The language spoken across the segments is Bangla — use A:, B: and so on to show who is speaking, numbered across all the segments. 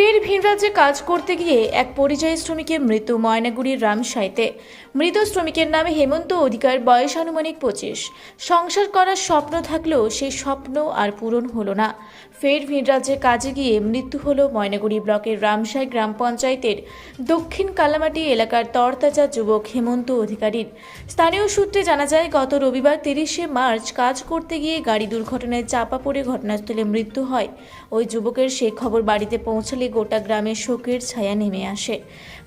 A: ফের ভিন রাজ্যে কাজ করতে গিয়ে এক পরিযায়ী শ্রমিকের মৃত্যু ময়নাগুড়ির রামসাইতে। মৃত শ্রমিকের নামে হেমন্ত অধিকার, বয়স আনুমানিক পঁচিশ। সংসার করার স্বপ্ন থাকলেও সেই স্বপ্ন আর পূরণ হলো না। ফের ভিন রাজ্যে কাজে গিয়ে মৃত্যু হল ময়নাগুড়ি ব্লকের রামসাই গ্রাম পঞ্চায়েতের দক্ষিণ কালামাটি এলাকার তরতাজা যুবক হেমন্ত অধিকারীর। স্থানীয় সূত্রে জানা যায়, গত রবিবার তিরিশে মার্চ কাজ করতে গিয়ে গাড়ি দুর্ঘটনায় চাপা পড়ে ঘটনাস্থলে মৃত্যু হয়। ওই যুবকের সেই খবর বাড়িতে পৌঁছালে গোটা গ্রামে শোকের ছায়া নেমে আসে।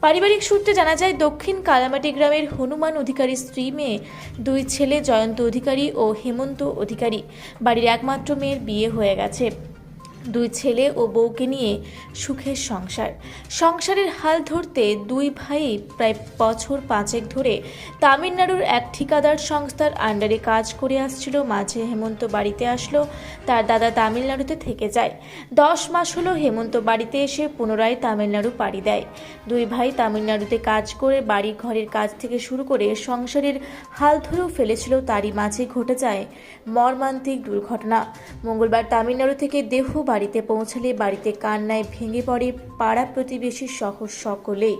A: পারিবারিক সূত্রে জানা যায়, দক্ষিণ কালামাটি গ্রামের হনুমান অধিকারী স্ত্রী মেয়ে, দুই ছেলে জয়ন্ত অধিকারী ও হেমন্ত অধিকারী। বাড়ির একমাত্র মেয়ের বিয়ে হয়ে গেছে। দুই ছেলে ও বউকে নিয়ে সুখের সংসার। সংসারের হাল ধরতে দুই ভাই প্রায় বছর পাঁচেক ধরে তামিলনাড়ুর এক ঠিকাদার সংস্থার আন্ডারে কাজ করে আসছিল, মাঝে হেমন্ত বাড়িতে আসলো, তার দাদা তামিলনাড়ুতে থেকে যায়। দশ মাস হলো হেমন্ত বাড়িতে এসে পুনরায় তামিলনাড়ু পাড়ি দেয়। দুই ভাই তামিলনাড়ুতে কাজ করে বাড়ি ঘরের কাজ থেকে শুরু করে সংসারের হাল ধরেও ফেলেছিল, তারই মাঝে ঘটে যায় মর্মান্তিক দুর্ঘটনা। মঙ্গলবার তামিলনাড়ু থেকে দেহ বাড়িতে পৌঁছালে বাড়িতে কান্নায় ভেঙে পড়ে পাড়া প্রতিবেশী সহ সকলেই।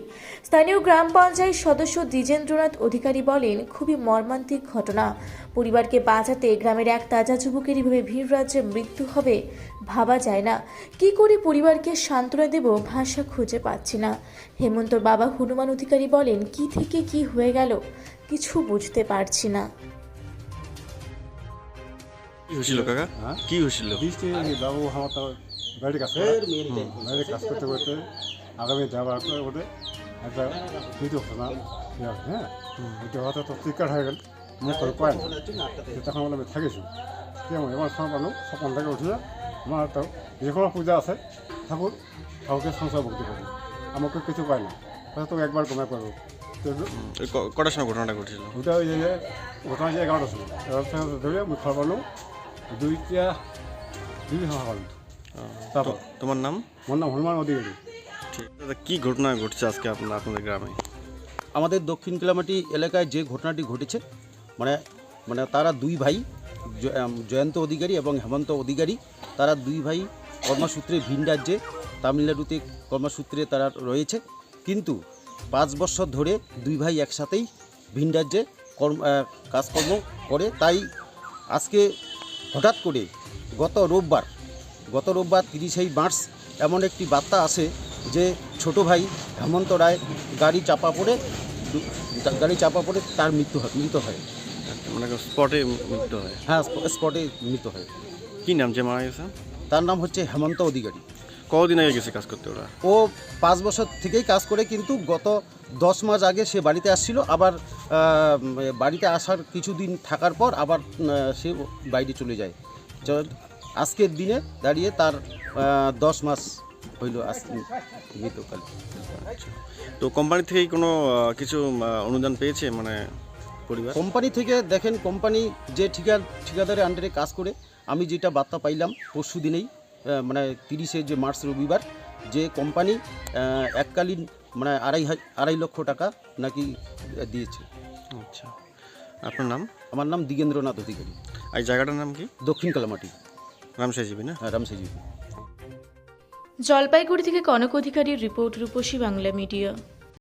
A: স্থানীয় গ্রাম পঞ্চায়েত সদস্য দ্বিজেন্দ্রনাথ অধিকারী বলেন, খুবই মর্মান্তিক ঘটনা। পরিবারকে বাঁচাতে গ্রামের এক তাজা যুবকের এভাবে ভিড় রাজ্যে মৃত্যু হবে ভাবা যায় না। কি করে পরিবারকে সান্ত্বনা দেব ভাষা খুঁজে পাচ্ছি না। হেমন্তর বাবা হনুমান অধিকারী বলেন, কি থেকে কি হয়ে গেল? কিছু বুঝতে পারছি না।
B: কি হয়েছিল কাকা?
C: হ্যাঁ?
B: কি হয়েছিল
C: বৃষ্টি বাবু আমার তো বাড়ির করে বাড়ির কাজ করতে করতে আগামী যাবার করে একটা মৃত্যু ঘটনা আছে, হ্যাঁ? মৃত্যু হঠাৎ তো চিকার হয়ে গেল। মুখ করে তো তখন বলে আমি থাকিছি। কেমন এবার সময় পালো সপন থেকে উঠিয়ে আমার তো যে কোনো পূজা আছে ঠাকুর ঠাকুরকে সংসার ভক্তি করি। আমাকে কিছু পায় না। হয়তো একবার কমে করব তো
B: কটার সময় ঘটনাটা ঘটেছিল?
C: ওটা ওই যে ঘটনা যে এগারোটা ছিল এগারোটা থেকে ধরে আমি পারলাম দুইটা দুই পারলাম তারপর?
B: তোমার নাম?
C: আমার নাম হনুমান অধিকারী।
B: ঠিক। দাদা কি ঘটনা ঘটছে আজকে আপনার আপনাদের গ্রামে?
D: আমাদের দক্ষিণ কিলামাটি এলাকায় যে ঘটনাটি ঘটেছে মানে মানে তারা দুই ভাই জয়ন্ত অধিকারী এবং হেমন্ত অধিকারী তারা দুই ভাই কর্মসূত্রে ভিন রাজ্যে তামিলনাড়ুতে কর্মসূত্রে তারা রয়েছে। কিন্তু পাঁচ বছর ধরে দুই ভাই একসাথেই ভিন রাজ্যে কর্ম কাজকর্ম করে। তাই আজকে হঠাৎ করে গত রোববার গত রোববার তিরিশেই মার্চ এমন একটি বার্তা আসে যে ছোট ভাই হেমন্ত রায় গাড়ি চাপা পড়ে গাড়ি চাপা পড়ে তার মৃত্যু হয় মৃত হয়।
B: মানে স্পটে মৃত্যু হয়?
D: হ্যাঁ স্পটে মৃত্যু হয়।
B: কী নাম যে মারা গেছে?
D: তার নাম হচ্ছে হেমন্ত অধিকারী।
B: কদিন আগে গেছে কাজ করতে ওরা?
D: ও পাঁচ বছর থেকেই কাজ করে কিন্তু গত দশ মাস আগে সে বাড়িতে আসছিল আবার বাড়িতে আসার কিছুদিন থাকার পর আবার সে বাইরে চলে যায়। আজকের দিনে দাঁড়িয়ে তার দশ মাস হইল আজ মৃতকাল
B: তো কোম্পানি থেকে কোনো কিছু অনুদান পেয়েছে মানে পরিবার?
D: কোম্পানি থেকে দেখেন কোম্পানি যে ঠিকা ঠিকাদারের আন্ডারে কাজ করে আমি যেটা বার্তা পাইলাম পরশু দিনেই মানে তিরিশে যে মার্চ রবিবার যে কোম্পানি এককালীন মানে আড়াই আড়াই লক্ষ টাকা নাকি দিয়েছে।
B: আচ্ছা। আপনার নাম?
D: আমার নাম দিগেন্দ্রনাথ অধিকারী।
B: আর এই জায়গাটার নাম কি?
D: দক্ষিণ কালামাটি।
B: রামসাইজিবি না?
D: রামসাজি
A: জলপাইগুড়ি থেকে কনক অধিকারীর রিপোর্ট রূপসী বাংলা মিডিয়া।